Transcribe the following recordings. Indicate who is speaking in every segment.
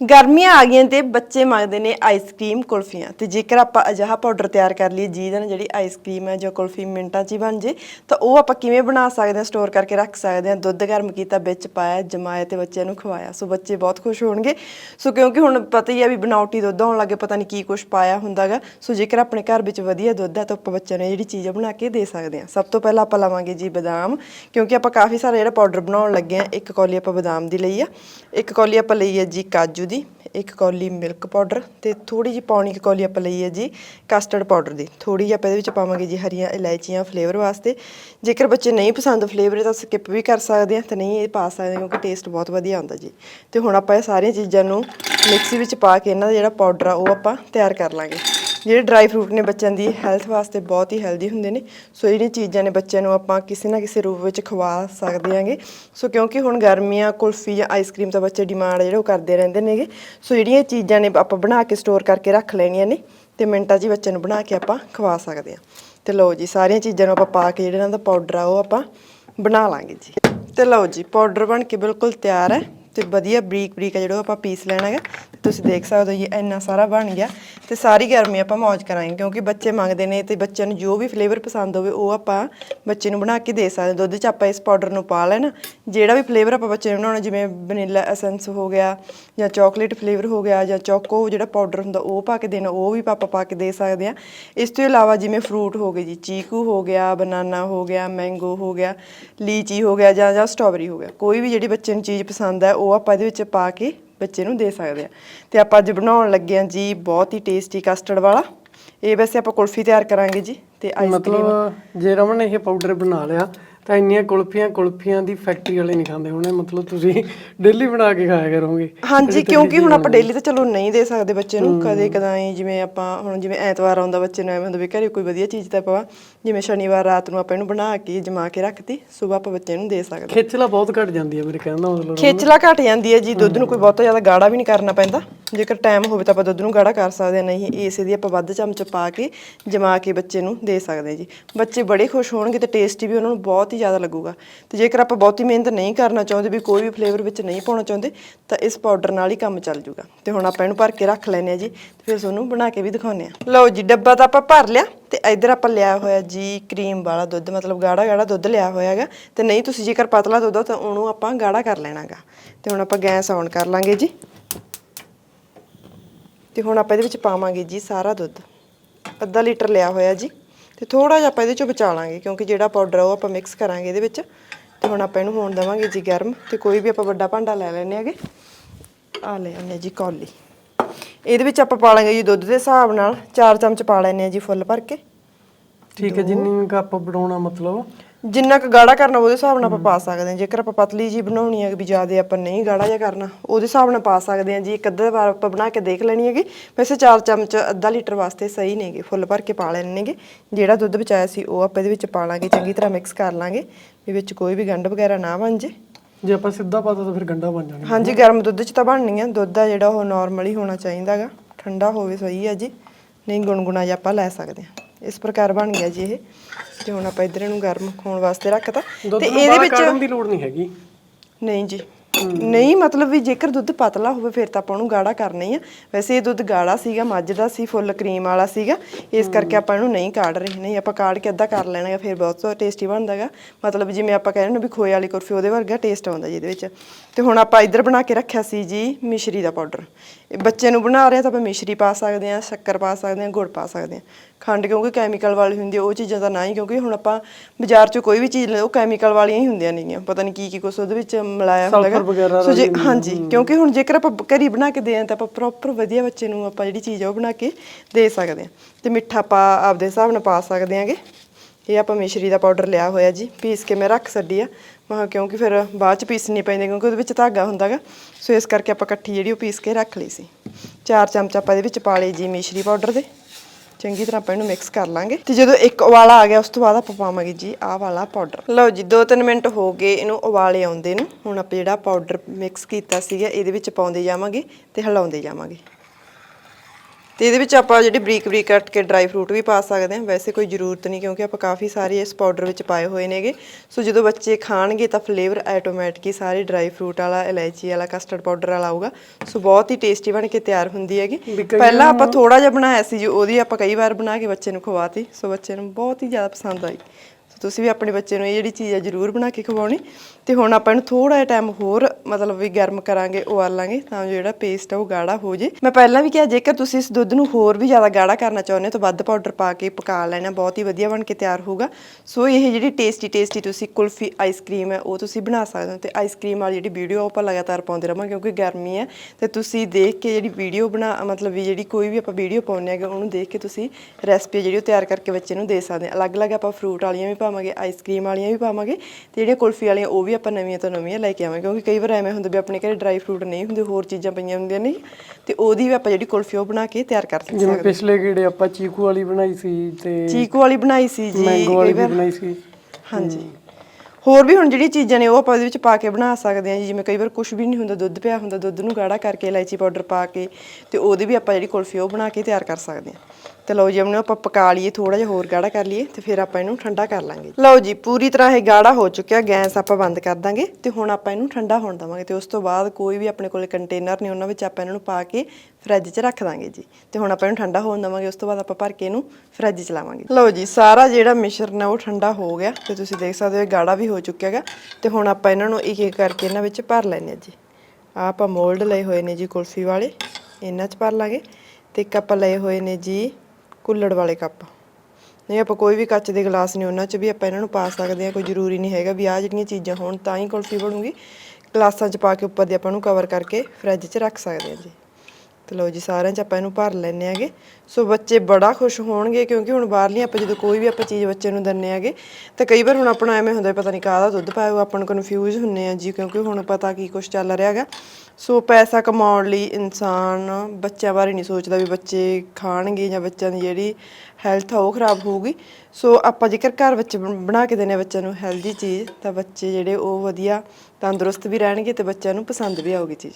Speaker 1: ਗਰਮੀਆਂ ਆ ਗਈਆਂ ਤੇ ਬੱਚੇ ਮੰਗਦੇ ਨੇ ਆਈਸਕ੍ਰੀਮ ਕੁਲਫੀਆਂ। ਤੇ ਜੇਕਰ ਆਪਾਂ ਅਜਿਹਾ ਪਾਊਡਰ ਤਿਆਰ ਕਰ ਲਈਏ ਜਿਹਦੇ ਨਾਲ ਜਿਹੜੀ ਆਈਸਕ੍ਰੀਮ ਹੈ ਜਾਂ ਕੁਲਫੀ ਮਿੰਟਾਂ 'ਚ ਹੀ ਬਣ ਜੇ, ਤਾਂ ਉਹ ਆਪਾਂ ਕਿਵੇਂ ਬਣਾ ਸਕਦੇ ਹਾਂ ਸਟੋਰ ਕਰਕੇ ਰੱਖ ਸਕਦੇ ਹਾਂ, ਦੁੱਧ ਗਰਮ ਕੀਤਾ, ਵਿੱਚ ਪਾਇਆ, ਜਮਾਇਆ ਤੇ ਬੱਚਿਆਂ ਨੂੰ ਖਵਾਇਆ। ਸੋ ਬੱਚੇ ਬਹੁਤ ਖੁਸ਼ ਹੋਣਗੇ। ਸੋ ਕਿਉਂਕਿ ਹੁਣ ਪਤਾ ਹੀ ਆ ਵੀ ਬਣਾਉਟੀ ਦੁੱਧ ਆਉਣ ਲੱਗੇ ਪਤਾ ਨਹੀਂ ਕੀ ਕੁਝ ਪਾਇਆ ਹੁੰਦਾਗਾ ਸੋ ਜੇਕਰ ਆਪਣੇ ਘਰ ਵਿੱਚ ਵਧੀਆ ਦੁੱਧ ਹੈ, ਤਾਂ ਆਪਾਂ ਬੱਚਿਆਂ ਨੂੰ ਜਿਹੜੀ ਚੀਜ਼ ਆ ਬਣਾ ਕੇ ਦੇ ਸਕਦੇ ਹਾਂ। ਸਭ ਤੋਂ ਪਹਿਲਾਂ ਆਪਾਂ ਲਵਾਂਗੇ ਜੀ ਬਦਾਮ, ਕਿਉਂਕਿ ਆਪਾਂ ਕਾਫੀ ਸਾਰਾ ਜਿਹੜਾ ਪਾਊਡਰ ਬਣਾਉਣ ਲੱਗੇ ਆ ਇੱਕ ਕੌਲੀ ਆਪਾਂ ਬਦਾਮ ਦੀ ਲਈ ਆ। ਇੱਕ ਕੌਲੀ ਆਪਾਂ ਲਈ ਹੈ ਜੀ ਕਾਜੂ ਦੀ ਇੱਕ ਕੌਲੀ ਮਿਲਕ ਪਾਊਡਰ ਤੇ ਥੋੜੀ ਜਿਹੀ ਪੌਣੀ ਕੁ ਕੌਲੀ ਆਪਾਂ ਲਈ ਹੈ ਜੀ ਕਸਟਰਡ ਪਾਊਡਰ ਦੀ। ਥੋੜੀ ਜਿਹੀ ਆਪਾਂ ਇਹਦੇ ਵਿੱਚ ਪਾਵਾਂਗੇ ਜੀ ਹਰੀਆਂ ਇਲਾਇਚੀਆਂ ਫਲੇਵਰ ਵਾਸਤੇ। ਜੇਕਰ ਬੱਚੇ ਨਹੀਂ ਪਸੰਦ ਫਲੇਵਰ ਤਾਂ ਸਕਿਪ ਵੀ ਕਰ ਸਕਦੇ ਆ ਤੇ ਨਹੀਂ ਇਹ ਪਾ ਸਕਦੇ ਕਿਉਂਕਿ ਟੇਸਟ ਬਹੁਤ ਵਧੀਆ ਆਉਂਦਾ ਜੀ। ਤੇ ਹੁਣ ਆਪਾਂ ਇਹ ਸਾਰੀਆਂ ਚੀਜ਼ਾਂ ਨੂੰ ਮਿਕਸੀ ਵਿੱਚ ਪਾ ਕੇ ਇਹਨਾਂ ਦਾ ਜਿਹੜਾ ਪਾਊਡਰ ਆ ਉਹ ਆਪਾਂ ਤਿਆਰ ਕਰ ਲਾਂਗੇ। ਜਿਹੜੇ ਡਰਾਈ ਫਰੂਟ ਨੇ ਬੱਚਿਆਂ ਦੀ ਹੈਲਥ ਵਾਸਤੇ ਬਹੁਤ ਹੀ ਹੈਲਦੀ ਹੁੰਦੇ ਨੇ। ਸੋ ਜਿਹੜੀਆਂ ਚੀਜ਼ਾਂ ਨੇ ਬੱਚਿਆਂ ਨੂੰ ਆਪਾਂ ਕਿਸੇ ਨਾ ਕਿਸੇ ਰੂਪ ਵਿੱਚ ਖਵਾ ਸਕਦੇ ਆਂਗੇ। ਸੋ ਕਿਉਂਕਿ ਹੁਣ ਗਰਮੀਆਂ, ਕੁਲਫੀ ਜਾਂ ਆਈਸਕ੍ਰੀਮ ਤਾਂ ਬੱਚੇ ਡਿਮਾਂਡ ਜਿਹੜੇ ਉਹ ਕਰਦੇ ਰਹਿੰਦੇ ਨੇਗੇ। ਸੋ ਜਿਹੜੀਆਂ ਚੀਜ਼ਾਂ ਨੇ ਆਪਾਂ ਬਣਾ ਕੇ ਸਟੋਰ ਕਰਕੇ ਰੱਖ ਲੈਣੀਆਂ ਨੇ ਤੇ ਮਿੰਟਾਂ 'ਚ ਹੀ ਬੱਚੇ ਨੂੰ ਬਣਾ ਕੇ ਆਪਾਂ ਖਵਾ ਸਕਦੇ ਆ ਤੇ ਲਓ ਜੀ, ਸਾਰੀਆਂ ਚੀਜ਼ਾਂ ਨੂੰ ਆਪਾਂ ਪਾ ਕੇ ਜਿਹੜਾ ਇਹਨਾਂ ਦਾ ਪਾਊਡਰ ਆ ਉਹ ਆਪਾਂ ਬਣਾ ਲਾਂਗੇ ਜੀ। ਤੇ ਲਓ ਜੀ ਪਾਊਡਰ ਬਣ ਕੇ ਬਿਲਕੁਲ ਤਿਆਰ ਹੈ ਤੇ ਵਧੀਆ ਬਰੀਕ ਬਰੀਕ ਆ ਜਿਹੜਾ ਉਹ ਆਪਾਂ ਪੀਸ ਲੈਣਾ ਹੈਗਾ। ਤੁਸੀਂ ਦੇਖ ਸਕਦੇ ਹੋ ਜੀ, ਇੰਨਾ ਸਾਰਾ ਬਣ ਗਿਆ ਤੇ ਸਾਰੀ ਗਰਮੀ ਆਪਾਂ ਮौज ਕਰਾਂਗੇ ਕਿਉਂਕਿ ਬੱਚੇ ਮੰਗਦੇ ਨੇ ਤੇ ਬੱਚਿਆਂ ਨੂੰ ਜੋ ਵੀ ਫਲੇਵਰ ਪਸੰਦ ਹੋਵੇ ਉਹ ਆਪਾਂ ਬੱਚੇ ਨੂੰ ਬਣਾ ਕੇ ਦੇ ਸਕਦੇ ਦੁੱਧ 'ਚ ਆਪਾਂ ਇਸ ਪਾਊਡਰ ਨੂੰ ਪਾ ਲੈਣਾ। ਜਿਹੜਾ ਵੀ ਫਲੇਵਰ ਆਪਾਂ ਬੱਚੇ ਨੂੰ ਬਣਾਉਣਾ, ਜਿਵੇਂ ਵਨੀਲਾ ਐਸੈਂਸ ਹੋ ਗਿਆ ਜਾਂ ਚਾਕਲੇਟ ਫਲੇਵਰ ਹੋ ਗਿਆ ਜਾਂ ਚੋਕੋ ਜਿਹੜਾ ਪਾਊਡਰ ਹੁੰਦਾ ਉਹ ਪਾ ਕੇ ਦੇਣਾ, ਉਹ ਵੀ ਆਪਾਂ ਪਾ ਕੇ ਦੇ ਸਕਦੇ ਆ ਇਸ ਤੋਂ ਇਲਾਵਾ ਜਿਵੇਂ ਫਰੂਟ ਹੋ ਗਏ ਜੀ, ਚੀਕੂ ਹੋ ਗਿਆ ਬਨਾਨਾ ਹੋ ਗਿਆ ਮੈਂਗੋ ਹੋ ਗਿਆ, ਲੀਚੀ ਹੋ ਗਿਆ ਜਾਂ ਜਾਂ ਸਟ੍ਰਾਬੇਰੀ ਹੋ ਗਿਆ। ਕੋਈ ਵੀ ਜਿਹੜੀ ਬੱਚੇ ਨੂੰ ਚੀਜ਼ ਪਸੰਦ ਹੈ, ਉਹ ਆਪਾਂ ਇਹਦੇ ਵਿੱਚ ਪਾ ਕੇ ਬੱਚੇ ਨੂੰ ਦੇ ਸਕਦੇ ਆ। ਤੇ ਆਪਾਂ ਅੱਜ ਬਣਾਉਣ ਲੱਗੇ ਆ ਜੀ ਬਹੁਤ ਹੀ ਟੇਸਟੀ ਕਸਟਰਡ ਵਾਲਾ। ਇਹ ਵੈਸੇ ਆਪਾਂ ਕੁਲਫੀ ਤਿਆਰ ਕਰਾਂਗੇ ਜੀ ਤੇ ਆਈਸਕ੍ਰੀਮ
Speaker 2: ਮਤਲਬ ਜੇ ਰਮਨ ਨੇ ਇਹ ਪਾਊਡਰ ਬਣਾ ਲਿਆ ਤਾਂ ਇੰਨੀਆਂ ਕੁਲਫੀਆਂ ਕੁਲਫੀਆਂ ਦੀ ਫੈਕਟਰੀ ਵਾਲੇ ਨਹੀਂ ਖਾਂਦੇ ਹੋਣੇ ਮਤਲਬ ਤੁਸੀਂ ਡੇਲੀ ਬਣਾ ਕੇ ਖਾਇਆ ਕਰੋਗੇ।
Speaker 1: ਹਾਂਜੀ ਕਿਉਂਕਿ ਹੁਣ ਆਪਾਂ ਡੇਲੀ ਤਾਂ ਚਲੋ ਨਹੀਂ ਦੇ ਸਕਦੇ ਬੱਚੇ ਨੂੰ ਕਦੇ ਕਦਾਈ ਜਿਵੇਂ ਆਪਾਂ ਹੁਣ ਜਿਵੇਂ ਐਤਵਾਰ ਆਉਂਦਾ ਬੱਚੇ ਨੂੰ ਐਵੇਂ ਹੁੰਦਾ ਵੀ ਘਰੇ ਕੋਈ ਵਧੀਆ ਚੀਜ਼ ਤਾਂ ਪਵਾ ਜਿਵੇਂ ਸ਼ਨੀਵਾਰ ਰਾਤ ਨੂੰ ਆਪਾਂ ਇਹਨੂੰ ਬਣਾ ਕੇ ਜਮਾ ਕੇ ਰੱਖਤੀ ਸਵੇਰ ਆਪਾਂ ਬੱਚੇ ਨੂੰ ਦੇ ਸਕਦੇ।
Speaker 2: ਖੇਚਲਾ ਬਹੁਤ ਘਟ ਜਾਂਦੀ ਹੈ ਮੇਰੇ ਕਹਿਣ ਦਾ ਮਤਲਬ।
Speaker 1: ਖੇਚਲਾ ਘਟ ਜਾਂਦੀ ਹੈ ਜੀ ਦੁੱਧ ਨੂੰ ਕੋਈ ਬਹੁਤਾ ਜ਼ਿਆਦਾ ਗਾੜਾ ਵੀ ਨਹੀਂ ਕਰਨਾ ਪੈਂਦਾ। ਜੇਕਰ ਟਾਈਮ ਹੋਵੇ ਤਾਂ ਆਪਾਂ ਦੁੱਧ ਨੂੰ ਗਾੜਾ ਕਰ ਸਕਦੇ ਹਾਂ, ਨਹੀਂ ਇਸੇ ਦੀ ਆਪਾਂ ਵੱਧ ਚਮਚ ਪਾ ਕੇ ਜਮਾ ਕੇ ਬੱਚੇ ਨੂੰ ਦੇ ਸਕਦੇ ਜੀ। ਬੱਚੇ ਬੜੇ ਖੁਸ਼ ਹੋਣਗੇ ਤੇ ਟੇਸਟੀ ਵੀ ਉਹਨਾਂ ਨੂੰ ਬਹੁਤ ਹੀ ਜ਼ਿਆਦਾ ਲੱਗੂਗਾ। ਤੇ ਜੇਕਰ ਆਪਾਂ ਬਹੁਤੀ ਮਿਹਨਤ ਨਹੀਂ ਕਰਨਾ ਚਾਹੁੰਦੇ, ਵੀ ਕੋਈ ਵੀ ਫਲੇਵਰ ਵਿੱਚ ਨਹੀਂ ਪਾਉਣਾ ਚਾਹੁੰਦੇ, ਤਾਂ ਇਸ ਪਾਊਡਰ ਨਾਲ ਹੀ ਕੰਮ ਚੱਲ ਜੂਗਾ। ਤੇ ਹੁਣ ਆਪਾਂ ਇਹਨੂੰ ਭਰ ਕੇ ਰੱਖ ਲੈਨੇ ਆ ਜੀ, ਤੇ ਫਿਰ ਤੁਹਾਨੂੰ ਬਣਾ ਕੇ ਵੀ ਦਿਖਾਉਂਦੇ ਆ ਲਓ ਜੀ, ਡੱਬਾ ਤਾਂ ਆਪਾਂ ਭਰ ਲਿਆ, ਤੇ ਇੱਧਰ ਆਪਾਂ ਲਿਆ ਹੋਇਆ ਜੀ ਕਰੀਮ ਵਾਲਾ ਦੁੱਧ, ਮਤਲਬ ਗਾੜਾ ਗਾੜਾ ਦੁੱਧ ਲਿਆ ਹੋਇਆ ਹੈਗਾ। ਤੇ ਨਹੀਂ, ਤੁਸੀਂ ਜੇਕਰ ਪਤਲਾ ਦੁੱਧ ਆ ਤਾਂ ਉਹਨੂੰ ਆਪਾਂ ਗਾੜਾ ਕਰ ਲੈਣਾਗਾ। ਤੇ ਹੁਣ ਆਪਾਂ ਗੈਸ ਔਨ ਕਰ ਲਾਂਗੇ ਜੀ। ਤੇ ਹੁਣ ਆਪਾਂ ਇਹਦੇ ਵਿੱਚ ਪਾਵਾਂਗੇ ਜੀ ਸਾਰਾ ਦੁੱਧ। ਅੱਧਾ ਲੀਟਰ ਲਿਆ ਹੋਇਆ ਜੀ। ਤੇ ਥੋੜਾ ਜਿਹਾ ਆਪਾਂ ਇਹਦੇ ਚੋਂ ਬਚਾ ਲਾਂਗੇ ਕਿਉਂਕਿ ਜਿਹੜਾ ਪਾਊਡਰ ਆ ਉਹ ਆਪਾਂ ਮਿਕਸ ਕਰਾਂਗੇ ਇਹਦੇ ਵਿੱਚ। ਤੇ ਹੁਣ ਆਪਾਂ ਇਹਨੂੰ ਹੋਣ ਦੇਵਾਂਗੇ ਜੀ ਗਰਮ। ਤੇ ਕੋਈ ਵੀ ਆਪਾਂ ਵੱਡਾ ਭਾਂਡਾ ਲੈ ਲੈਣੇ ਹੈਗੇ। ਆ ਲੈ ਆਨੇ ਜੀ ਕੌਲੀ। ਇਹਦੇ ਵਿੱਚ ਆਪਾਂ ਪਾ ਲਾਂਗੇ ਜੀ ਦੁੱਧ ਦੇ ਹਿਸਾਬ ਨਾਲ। 4 ਚਮਚ ਪਾ ਲੈਣੇ ਆ ਜੀ ਫੁੱਲ ਭਰ ਕੇ।
Speaker 2: ਠੀਕ ਹੈ ਜਿੰਨੀ ਕੱਪ ਬਣਾਉਣਾ ਮਤਲਬ।
Speaker 1: ਜਿੰਨਾ ਕੁ ਗਾੜਾ ਕਰਨਾ ਉਹਦੇ ਹਿਸਾਬ ਨਾਲ ਆਪਾਂ ਪਾ ਸਕਦੇ ਹਾਂ। ਜੇਕਰ ਆਪਾਂ ਪਤਲੀ ਜੀ ਬਣਾਉਣੀ ਹੈ ਵੀ ਜ਼ਿਆਦਾ ਆਪਾਂ ਨਹੀਂ ਗਾੜਾ ਜਿਹਾ ਕਰਨਾ ਉਹਦੇ ਹਿਸਾਬ ਨਾਲ ਪਾ ਸਕਦੇ ਹਾਂ। ਜੀ ਇੱਕ ਅੱਧਾ ਵਾਰ ਆਪਾਂ ਬਣਾ ਕੇ ਦੇਖ ਲੈਣੀ ਹੈਗੀ ਵੈਸੇ 4 ਚਮਚ ਅੱਧਾ ਲੀਟਰ ਵਾਸਤੇ ਸਹੀ ਨੇਗੇ ਫੁੱਲ ਭਰ ਕੇ ਪਾ ਲੈਣੇ ਨੇਗੇ ਜਿਹੜਾ ਦੁੱਧ ਬਚਾਇਆ ਸੀ ਉਹ ਆਪਾਂ ਇਹਦੇ ਵਿੱਚ ਪਾ ਲਾਂਗੇ ਚੰਗੀ ਤਰ੍ਹਾਂ ਮਿਕਸ ਕਰ ਲਾਂਗੇ। ਵੀ ਵਿੱਚ ਕੋਈ ਵੀ ਗੰਢ ਵਗੈਰਾ ਨਾ ਬਣ ਜੇ।
Speaker 2: ਜੇ ਆਪਾਂ ਸਿੱਧਾ ਪਾਤਾ ਤਾਂ ਫਿਰ ਗੰਡਾ ਬਣ ਜਾਣਾ
Speaker 1: ਹਾਂਜੀ ਗਰਮ ਦੁੱਧ 'ਚ ਤਾਂ ਬਣਨੀ ਆ। ਦੁੱਧ ਆ ਜਿਹੜਾ ਉਹ ਨਾਰਮਲ ਹੀ ਹੋਣਾ ਚਾਹੀਦਾਗਾ ਠੰਡਾ ਹੋਵੇ ਸਹੀ ਆ ਜੀ। ਨਹੀਂ ਗੁਣਗੁਣਾ ਜਿਹਾ ਆਪਾਂ ਲੈ ਸਕਦੇ ਹਾਂ। ਇਸ ਪ੍ਰਕਾਰ ਬਣ ਗਿਆ ਜੀ ਇਹ। ਤੇ ਹੁਣ ਆਪਾਂ ਇਧਰ ਇਹਨੂੰ ਗਰਮ ਹੋਣ ਵਾਸਤੇ ਰੱਖਤਾ।
Speaker 2: ਦੁੱਧ
Speaker 1: ਤੇ
Speaker 2: ਨੂੰ
Speaker 1: ਇਹਦੇ ਵਿੱਚ
Speaker 2: ਕੱਢਣ ਦੀ ਲੋੜ ਨਹੀਂ ਹੈਗੀ।
Speaker 1: ਨਹੀਂ ਜੀ। ਨਹੀਂ ਮਤਲਬ ਵੀ ਜੇਕਰ ਦੁੱਧ ਪਤਲਾ ਹੋਵੇ ਫਿਰ ਤਾਂ ਆਪਾਂ ਉਹਨੂੰ ਗਾੜਾ ਕਰਨਾ ਹੀ ਆ। ਵੈਸੇ ਇਹ ਦੁੱਧ ਗਾੜਾ ਸੀਗਾ ਮੱਝ ਦਾ ਸੀ ਫੁੱਲ ਕਰੀਮ ਵਾਲਾ ਸੀਗਾ। ਇਸ ਕਰਕੇ ਆਪਾਂ ਇਹਨੂੰ ਨਹੀਂ ਕਾੜ ਰਹੇ ਨਹੀਂ ਆਪਾਂ ਕਾੜ ਕੇ ਅੱਧਾ ਕਰ ਲੈਣਾ ਹੈ ਫਿਰ ਬਹੁਤ ਟੇਸਟੀ ਬਣਦਾਗਾ। ਮਤਲਬ ਜਿਵੇਂ ਆਪਾਂ ਕਹਿੰਦੇ ਨੇ ਵੀ ਖੋਏ ਵਾਲੀ ਕੁਲਫੀ ਉਹਦੇ ਵਰਗਾ ਟੇਸਟ ਆਉਂਦਾ ਜੀ ਇਹਦੇ ਵਿੱਚ। ਤੇ ਹੁਣ ਆਪਾਂ ਇੱਧਰ ਬਣਾ ਕੇ ਰੱਖਿਆ ਸੀ ਜੀ ਮਿਸ਼ਰੀ ਦਾ ਪਾਊਡਰ ਬੱਚੇ ਨੂੰ ਬਣਾ ਰਹੇ ਆ ਤਾਂ ਆਪਾਂ ਮਿਸ਼ਰੀ ਪਾ ਸਕਦੇ ਆ ਸ਼ੱਕਰ ਪਾ ਸਕਦੇ ਆ ਗੁੜ ਪਾ ਸਕਦੇ ਆ। ਖੰਡ ਕਿਉਂਕਿ ਕੈਮੀਕਲ ਵਾਲੀ ਹੁੰਦੀ ਆ ਉਹ ਚੀਜ਼ਾਂ ਤਾਂ ਨਾ ਹੀ ਕਿਉਂਕਿ ਹੁਣ ਆਪਾਂ ਬਾਜ਼ਾਰ 'ਚੋਂ ਕੋਈ ਵੀ ਚੀਜ਼ ਲੈ ਉਹ ਕੈਮੀਕਲ ਵਾਲੀਆਂ ਹੀ ਹੁੰਦੀਆਂ ਨੇਗੀਆਂ। ਪਤਾ ਨਹੀਂ ਕੀ ਕੀ ਕੁਛ ਉਹਦੇ ਵਿੱਚ ਮਿਲਾਇਆ ਹੁੰਦਾ
Speaker 2: ਵਗੈਰਾ
Speaker 1: ਸੋ ਜੇ ਹਾਂਜੀ ਕਿਉਂਕਿ ਹੁਣ ਜੇਕਰ ਆਪਾਂ ਘਰੀ ਬਣਾ ਕੇ ਦੇਣ ਤਾਂ ਆਪਾਂ ਪ੍ਰੋਪਰ ਵਧੀਆ ਬੱਚੇ ਨੂੰ ਆਪਾਂ ਜਿਹੜੀ ਚੀਜ਼ ਆ ਉਹ ਬਣਾ ਕੇ ਦੇ ਸਕਦੇ ਆ। ਤੇ ਮਿੱਠਾ ਆਪਾਂ ਆਪਦੇ ਹਿਸਾਬ ਨਾਲ ਪਾ ਸਕਦੇ ਆਂਗੇ। ਇਹ ਆਪਾਂ ਮਿਸ਼ਰੀ ਦਾ ਪਾਊਡਰ ਲਿਆ ਹੋਇਆ ਜੀ, ਪੀਸ ਕੇ ਮੈਂ ਰੱਖ ਛੱਡੀ ਆ। ਮੈਂ ਕਿਉਂਕਿ ਫਿਰ ਬਾਅਦ ਚ ਪੀਸਣੀ ਪੈਂਦੀ ਕਿਉਂਕਿ ਉਹਦੇ ਵਿੱਚ ਧਾਗਾ ਹੁੰਦਾਗਾ। ਸੋ ਇਸ ਕਰਕੇ ਆਪਾਂ ਇਕੱਠੀ ਜਿਹੜੀ ਉਹ ਪੀਸ ਕੇ ਰੱਖ ਲਈ ਸੀ। ਚਾਰ ਚਮਚ ਆਪਾਂ ਇਹਦੇ ਵਿੱਚ ਪਾ ਲਈ ਜੀ ਮਿਸ਼ਰੀ ਪਾਊਡਰ ਦੇ। ਚੰਗੀ ਤਰ੍ਹਾਂ ਆਪਾਂ ਇਹਨੂੰ ਮਿਕਸ ਕਰ ਲਾਂਗੇ। ਤੇ ਜਦੋਂ ਇੱਕ ਉਬਾਲਾ ਆ ਗਿਆ, ਉਸ ਤੋਂ ਬਾਅਦ ਆਪਾਂ ਪਾਵਾਂਗੇ ਜੀ ਆਹ ਵਾਲਾ ਪਾਊਡਰ। ਲਓ ਜੀ 2-3 ਮਿੰਟ ਹੋ ਗਏ ਇਹਨੂੰ ਉਬਾਲੇ ਆਉਂਦੇ ਨੂੰ। ਹੁਣ ਆਪਾਂ ਜਿਹੜਾ ਪਾਊਡਰ ਮਿਕਸ ਕੀਤਾ ਸੀਗਾ, ਇਹਦੇ ਵਿੱਚ ਪਾਉਂਦੇ ਜਾਵਾਂਗੇ ਤੇ ਹਿਲਾਉਂਦੇ ਜਾਵਾਂਗੇ। ਤੇ ਇਹਦੇ ਵਿੱਚ ਆਪਾਂ ਜਿਹੜੀ ਬਰੀਕ ਬਰੀਕ ਕੱਟ ਕੇ ਡਰਾਈ ਫਰੂਟ ਵੀ ਪਾ ਸਕਦੇ ਹਾਂ। ਵੈਸੇ ਕੋਈ ਜ਼ਰੂਰਤ ਨਹੀਂ ਕਿਉਂਕਿ ਆਪਾਂ ਕਾਫੀ ਸਾਰੇ ਇਸ ਪਾਊਡਰ ਵਿੱਚ ਪਾਏ ਹੋਏ ਨੇਗੇ। ਸੋ ਜਦੋਂ ਬੱਚੇ ਖਾਣਗੇ ਤਾਂ ਫਲੇਵਰ ਆਟੋਮੈਟਿਕ ਹੀ ਸਾਰੇ ਡਰਾਈ ਫਰੂਟ ਵਾਲਾ ਇਲਾਇਚੀ ਵਾਲਾ ਕਸਟਰਡ ਪਾਊਡਰ ਵਾਲਾ ਆਊਗਾ। ਸੋ ਬਹੁਤ ਹੀ ਟੇਸਟੀ ਬਣ ਕੇ ਤਿਆਰ ਹੁੰਦੀ ਹੈਗੀ। ਪਹਿਲਾਂ ਆਪਾਂ ਥੋੜਾ ਜਿਹਾ ਬਣਾਇਆ ਸੀ ਜੀ ਉਹਦੀ ਆਪਾਂ ਕਈ ਵਾਰ ਬਣਾ ਕੇ ਬੱਚੇ ਨੂੰ ਖਵਾਤੀ। ਸੋ ਬੱਚੇ ਨੂੰ ਬਹੁਤ ਹੀ ਜ਼ਿਆਦਾ ਪਸੰਦ ਆਈ। ਤੁਸੀਂ ਵੀ ਆਪਣੇ ਬੱਚੇ ਨੂੰ ਇਹ ਜਿਹੜੀ ਚੀਜ਼ ਹੈ ਜ਼ਰੂਰ ਬਣਾ ਕੇ ਖਵਾਉਣੀ। ਤੇ ਹੁਣ ਆਪਾਂ ਇਹਨੂੰ ਥੋੜਾ ਜਿਹਾ ਟਾਈਮ ਹੋਰ ਮਤਲਬ ਵੀ ਗਰਮ ਕਰਾਂਗੇ ਉਬਾਲਾਂਗੇ ਤਾਂ ਜੋ ਜਿਹੜਾ ਪੇਸਟ ਹੈ ਉਹ ਗਾੜਾ ਹੋ ਜੇ। ਮੈਂ ਪਹਿਲਾਂ ਵੀ ਕਿਹਾ, ਜੇਕਰ ਤੁਸੀਂ ਇਸ ਦੁੱਧ ਨੂੰ ਹੋਰ ਵੀ ਜ਼ਿਆਦਾ ਗਾੜਾ ਕਰਨਾ ਚਾਹੁੰਦੇ ਹੋ ਤਾਂ ਵੱਧ ਪਾਊਡਰ ਪਾ ਕੇ ਪਕਾ ਲੈਣਾ, ਬਹੁਤ ਹੀ ਵਧੀਆ ਬਣ ਕੇ ਤਿਆਰ ਹੋਊਗਾ। ਸੋ ਇਹ ਜਿਹੜੀ ਟੇਸਟੀ ਟੇਸਟੀ ਤੁਸੀਂ ਕੁਲਫੀ ਆਈਸਕ੍ਰੀਮ ਹੈ, ਉਹ ਤੁਸੀਂ ਬਣਾ ਸਕਦੇ ਹੋ ਤੇ ਆਈਸਕ੍ਰੀਮ ਵਾਲੀ ਜਿਹੜੀ ਵੀਡੀਓ ਆਪਾਂ ਲਗਾਤਾਰ ਪਾਉਂਦੇ ਰਹਾਂਗੇ ਕਿਉਂਕਿ ਗਰਮੀ ਹੈ। ਤੇ ਤੁਸੀਂ ਦੇਖ ਕੇ ਜਿਹੜੀ ਵੀਡੀਓ ਬਣਾ, ਮਤਲਬ ਵੀ ਜਿਹੜੀ ਕੋਈ ਵੀ ਆਪਾਂ ਵੀਡੀਓ ਪਾਉਂਦੇ ਹੈਗੇ, ਉਹਨੂੰ ਦੇਖ ਕੇ ਤੁਸੀਂ ਰੈਸਪੀ ਜਿਹੜੀ ਉਹ ਤਿਆਰ ਕਰਕੇ ਬੱਚੇ ਨੂੰ ਦੇ ਸਕਦੇ ਹਾਂ। ਅਲੱਗ-ਅਲੱਗ ਆਪਾਂ ਫਰੂਟ ਵਾਲੀਆਂ ਵੀ ਪਾਵਾਂਗੇ ਆਈਸਕ੍ਰੀਮ ਵਾਲੀਆਂ ਵੀ ਪਾਵਾਂਗੇ ਤੇ ਜਿਹੜੀਆਂ ਕੁਲਫੀ ਵਾਲੀਆਂ ਉਹ ਵੀ ਆਪਾਂ ਨਵੀਆਂ ਤੋਂ ਨਵੀਆਂ ਲੈ ਕੇ ਆਵਾਂਗੇ ਕਿਉਂਕਿ ਕਈ ਵਾਰ ਐਵੇਂ ਹੁੰਦਾ ਵੀ ਆਪਣੇ ਘਰੇ ਡਰਾਈ ਫਰੂਟ ਨਹੀਂ ਹੁੰਦੇ ਹੋਰ ਚੀਜ਼ਾਂ ਪਈਆਂ ਹੁੰਦੀਆਂ ਨੇ ਤੇ ਉਹਦੀ ਵੀ ਆਪਾਂ ਜਿਹੜੀ ਕੁਲਫੀ ਉਹ ਬਣਾ ਕੇ ਤਿਆਰ ਕਰ ਸਕਦੇ
Speaker 2: ਜਿਵੇਂ ਪਿਛਲੇ ਗੇੜੇ ਆਪਾਂ ਚੀਕੂ ਵਾਲੀ ਬਣਾਈ ਸੀ ਤੇ
Speaker 1: ਚੀਕੂ ਵਾਲੀ ਬਣਾਈ ਸੀ ਜੀ
Speaker 2: ਮੈਂਗੋ ਵਾਲੀ ਵੀ ਬਣਾਈ ਸੀ।
Speaker 1: ਹਾਂਜੀ। ਹੋਰ ਵੀ ਹੁਣ ਜਿਹੜੀਆਂ ਚੀਜ਼ਾਂ ਨੇ ਉਹ ਆਪਾਂ ਇਹਦੇ ਵਿੱਚ ਪਾ ਕੇ ਬਣਾ ਸਕਦੇ ਹਾਂ ਜੀ ਜਿਵੇਂ ਕਈ ਵਾਰ ਕੁਝ ਵੀ ਨਹੀਂ ਹੁੰਦਾ ਦੁੱਧ ਪਿਆ ਹੁੰਦਾ ਦੁੱਧ ਨੂੰ ਗਾੜਾ ਕਰਕੇ ਇਲਾਇਚੀ ਪਾਊਡਰ ਪਾ ਕੇ ਤੇ ਉਹਦੀ ਵੀ ਆਪਾਂ ਜਿਹੜੀ ਕੁਲਫੀ ਉਹ ਬਣਾ ਕੇ ਤਿਆਰ ਕਰ ਸਕਦੇ ਹਾਂ। ਤੇ ਲਓ ਜੀ ਉਹਨੂੰ ਆਪਾਂ ਪਕਾ ਲਈਏ ਥੋੜਾ ਜਿਹਾ ਹੋਰ ਗਾੜਾ ਕਰ ਲਈਏ ਤੇ ਫਿਰ ਆਪਾਂ ਇਹਨੂੰ ਠੰਡਾ ਕਰ ਲਾਂਗੇ। ਲਓ ਜੀ, ਪੂਰੀ ਤਰ੍ਹਾਂ ਇਹ ਗਾੜਾ ਹੋ ਚੁੱਕਿਆ, ਗੈਸ ਆਪਾਂ ਬੰਦ ਕਰ ਦਾਂਗੇ ਤੇ ਹੁਣ ਆਪਾਂ ਇਹਨੂੰ ਠੰਡਾ ਹੋਣ ਦਵਾਂਗੇ ਤੇ ਉਸ ਤੋਂ ਬਾਅਦ ਕੋਈ ਵੀ ਆਪਣੇ ਕੋਲੇ ਕੰਟੇਨਰ ਨੇ ਉਹਨਾਂ ਵਿੱਚ ਆਪਾਂ ਇਹਨਾਂ ਨੂੰ ਪਾ ਕੇ ਫਰਿੱਜ 'ਚ ਰੱਖ ਦਾਂਗੇ ਜੀ। ਤੇ ਹੁਣ ਆਪਾਂ ਇਹਨੂੰ ਠੰਡਾ ਹੋਣ ਦਵਾਂਗੇ, ਉਸ ਤੋਂ ਬਾਅਦ ਆਪਾਂ ਭਰ ਕੇ ਇਹਨੂੰ ਫਰਿੱਜ 'ਚ ਲਾਵਾਂਗੇ। ਲਓ ਜੀ, ਸਾਰਾ ਜਿਹੜਾ ਮਿਸ਼ਰਣ ਹੈ ਉਹ ਠੰਡਾ ਹੋ ਗਿਆ ਤੇ ਤੁਸੀਂ ਦੇਖ ਸਕਦੇ ਹੋ ਇਹ ਗਾੜਾ ਵੀ ਹੋ ਚੁੱਕਿਆ ਹੈਗਾ ਤੇ ਹੁਣ ਆਪਾਂ ਇਹਨਾਂ ਨੂੰ ਇੱਕ ਇੱਕ ਕਰਕੇ ਇਹਨਾਂ ਵਿੱਚ ਭਰ ਲੈਣੇ ਜੀ। ਆਹ ਆਪਾਂ ਮੋਲਡ ਲਏ ਹੋਏ ਨੇ ਜੀ ਕੁਲਫੀ ਵਾਲੇ, ਇਹਨਾਂ 'ਚ ਭਰ ਲਾਂਗੇ ਤੇ ਇੱਕ ਆਪਾਂ ਲਏ ਹੋਏ ਨੇ ਜੀ ਕੁੱਲੜ ਵਾਲੇ ਕੱਪ। ਨਹੀਂ, ਆਪਾਂ ਕੋਈ ਵੀ ਕੱਚ ਦੇ ਗਲਾਸ ਨੇ, ਉਹਨਾਂ 'ਚ ਵੀ ਆਪਾਂ ਇਹਨਾਂ ਨੂੰ ਪਾ ਸਕਦੇ ਹਾਂ, ਕੋਈ ਜ਼ਰੂਰੀ ਨਹੀਂ ਹੈਗਾ ਵੀ ਆਹ ਜਿਹੜੀਆਂ ਚੀਜ਼ਾਂ ਹੋਣ, ਤਾਂ ਹੀ ਕੁਲਫੀ ਬਣੂਗੀ। ਗਲਾਸਾਂ 'ਚ ਪਾ ਕੇ ਉੱਪਰ ਦੇ ਆਪਾਂ ਨੂੰ ਕਵਰ ਕਰਕੇ ਫਰਿੱਜ 'ਚ ਰੱਖ ਸਕਦੇ ਹਾਂ ਜੀ। ਤੇ ਲਓ ਜੀ, ਸਾਰਿਆਂ 'ਚ ਆਪਾਂ ਇਹਨੂੰ ਭਰ ਲੈਣੇ ਆਗੇ ਸੋ ਬੱਚੇ ਬੜਾ ਖੁਸ਼ ਹੋਣਗੇ, ਕਿਉਂਕਿ ਹੁਣ ਬਾਹਰਲੀ ਆਪਾਂ ਜਦੋਂ ਕੋਈ ਵੀ ਆਪਾਂ ਚੀਜ਼ ਬੱਚੇ ਨੂੰ ਦਿੰਨੇ ਆਗੇ ਤਾਂ ਕਈ ਵਾਰ ਹੁਣ ਆਪਣਾ ਐਵੇਂ ਹੁੰਦਾ ਪਤਾ ਨਹੀਂ ਕਾਹਦਾ ਦੁੱਧ ਪਾਇਆ ਆਪਾਂ ਨੂੰ ਕਨਫਿਊਜ਼ ਹੁੰਨੇ ਆ ਜੀ, ਕਿਉਂਕਿ ਹੁਣ ਪਤਾ ਕੀ ਕੁਝ ਚੱਲ ਰਿਹਾ ਹੈਗਾ। ਸੋ ਪੈਸਾ ਕਮਾਉਣ ਲਈ ਇਨਸਾਨ ਬੱਚਿਆਂ ਬਾਰੇ ਨਹੀਂ ਸੋਚਦਾ ਵੀ ਬੱਚੇ ਖਾਣਗੇ ਜਾਂ ਬੱਚਿਆਂ ਦੀ ਜਿਹੜੀ ਹੈਲਥ ਆ ਉਹ ਖਰਾਬ ਹੋਊਗੀ। ਸੋ ਆਪਾਂ ਜੇਕਰ ਘਰ ਵਿੱਚ ਬਣ- ਬਣਾ ਕੇ ਦਿੰਨੇ ਆ ਬੱਚਿਆਂ ਨੂੰ ਹੈਲਦੀ ਚੀਜ਼, ਤਾਂ ਬੱਚੇ ਜਿਹੜੇ ਉਹ ਵਧੀਆ ਤੰਦਰੁਸਤ ਵੀ ਰਹਿਣਗੇ ਤੇ ਬੱਚਿਆਂ ਨੂੰ ਪਸੰਦ ਵੀ ਆਊਗੀ ਚੀਜ਼।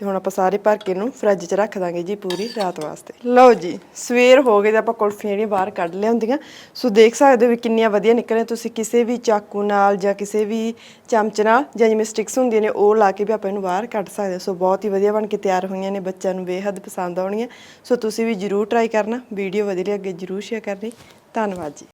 Speaker 1: ਤੇ ਹੁਣ ਆਪਾਂ ਸਾਰੇ ਭਰ ਕੇ ਇਹਨੂੰ ਫਰਿੱਜ 'ਚ ਰੱਖ ਦਾਂਗੇ ਜੀ ਪੂਰੀ ਰਾਤ ਵਾਸਤੇ। ਲਓ ਜੀ, ਸਵੇਰ ਹੋ ਗਈ ਤੇ ਆਪਾਂ ਕੁਲਫੀਆਂ ਜਿਹੜੀਆਂ ਬਾਹਰ ਕੱਢ ਲਿਆਉਂਦੀਆਂ ਸੋ ਦੇਖ ਸਕਦੇ ਹੋ ਵੀ ਕਿੰਨੀਆਂ ਵਧੀਆ ਨਿਕਲੀਆਂ ਤੁਸੀਂ ਕਿਸੇ ਵੀ ਚਾਕੂ ਨਾਲ ਜਾਂ ਕਿਸੇ ਵੀ ਚਮਚ ਨਾਲ ਜਾਂ ਜਿਵੇਂ ਸਟਿਕਸ ਹੁੰਦੀਆਂ ਨੇ, ਉਹ ਲਾ ਕੇ ਵੀ ਆਪਾਂ ਇਹਨੂੰ ਬਾਹਰ ਕੱਢ ਸਕਦੇ ਹਾਂ। ਸੋ ਬਹੁਤ ਹੀ ਵਧੀਆ ਬਣ ਕੇ ਤਿਆਰ ਹੋਈਆਂ ਨੇ, ਬੱਚਿਆਂ ਨੂੰ ਬੇਹੱਦ ਪਸੰਦ ਆਉਣੀਆਂ। ਸੋ ਤੁਸੀਂ ਵੀ ਜਰੂਰ ਟਰਾਈ ਕਰਨਾ। ਵੀਡੀਓ ਵਧੀਆ ਲੱਗੇ, ਜਰੂਰ ਸ਼ੇਅਰ ਕਰਨੀ। ਧੰਨਵਾਦ ਜੀ।